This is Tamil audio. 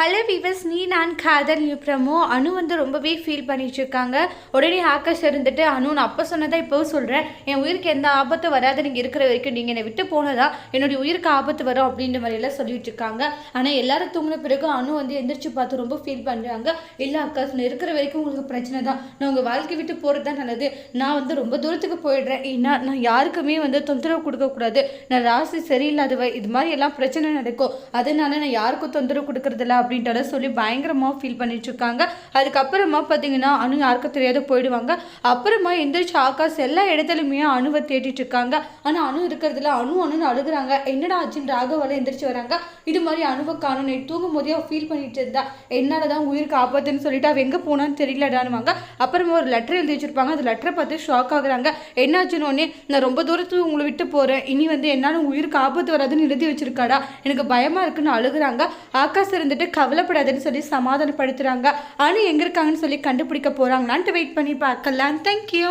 ஹலோ வீவர்ஸ் நீ நான் காதல் ப்ரமோ. அனு வந்து ரொம்பவே ஃபீல் பண்ணிட்டு இருக்காங்க உடனே ஆகாஷ் இருந்துட்டு அனு நான் அப்போ சொன்னதா இப்போவும் சொல்கிறேன் என் உயிருக்கு எந்த ஆபத்தும் வராது. நீங்கள் இருக்கிற வரைக்கும் நீங்கள் என்னை விட்டு போனதா? என்னுடைய உயிருக்கு ஆபத்து வரும் அப்படின்ற மாதிரியெல்லாம் சொல்லிட்டு இருக்காங்க ஆனால் எல்லாரும் தூங்கின பிறகு அனு வந்து எந்திரிச்சு பார்த்து ரொம்ப ஃபீல் பண்ணுறாங்க இல்லை ஆகாஷ் நான் இருக்கிற வரைக்கும் உங்களுக்கு பிரச்சனை தான். நான் உங்கள் வாழ்க்கை விட்டு போகிறது தான் நல்லது. நான் வந்து ரொம்ப தூரத்துக்கு போயிடுறேன். ஏன்னா நான் யாருக்குமே வந்து தொந்தரவு கொடுக்கக்கூடாது. நான் ராசி சரியில்லாதவ. இது மாதிரி எல்லாம் பிரச்சனை நடக்கும். அதனால நான் யாருக்கும் தொந்தரவு கொடுக்கறதில்ல. அப்படின்றத சொல்லி பயங்கரமாக ஃபீல் பண்ணிட்டுருக்காங்க. அதுக்கப்புறமா பார்த்தீங்கன்னா அணு யாருக்கும் தெரியாத போயிடுவாங்க. அப்புறமா எந்திரிச்சு ஆகாஷ் எல்லா இடத்துலையுமே அணுவை தேடிட்டு இருக்காங்க ஆனால் அணு இருக்கிறதுல அணு அணுன்னு அழுகுறாங்க என்னடா ஆச்சுன்னு ராகவால எந்திரிச்சு வராங்க? இது மாதிரி அணுவை காணும். நைட் தூங்கும் போதே அவள் ஃபீல் பண்ணிட்டு இருந்தா. என்னால் தான் உயிருக்கு ஆபத்துன்னு சொல்லிட்டு அவள் எங்கே போனான்னு தெரியலடானுவாங்க அப்புறமா ஒரு லெட்டர் எழுதி வச்சிருப்பாங்க. அந்த லெட்டரை பார்த்து ஷாக் ஆகுறாங்க. என்னாச்சுன்னு உடனே நான் ரொம்ப தூரத்துக்கு உங்களை விட்டு போகிறேன் இனி வந்து என்னால் உயிருக்கு ஆபத்து வராதுன்னு எழுதி வச்சிருக்காடா? எனக்கு பயமாக இருக்குன்னு அழுகுறாங்க. ஆகாஷ் இருந்துட்டு கவலைப்படாதுன்னு சொல்லி சமாதானப்படுத்துகிறாங்க அணு எங்கே இருக்காங்கன்னு சொல்லி கண்டுபிடிக்க போகிறாங்களான்ட்டு வெயிட் பண்ணி பார்க்கலாம். தேங்க்யூ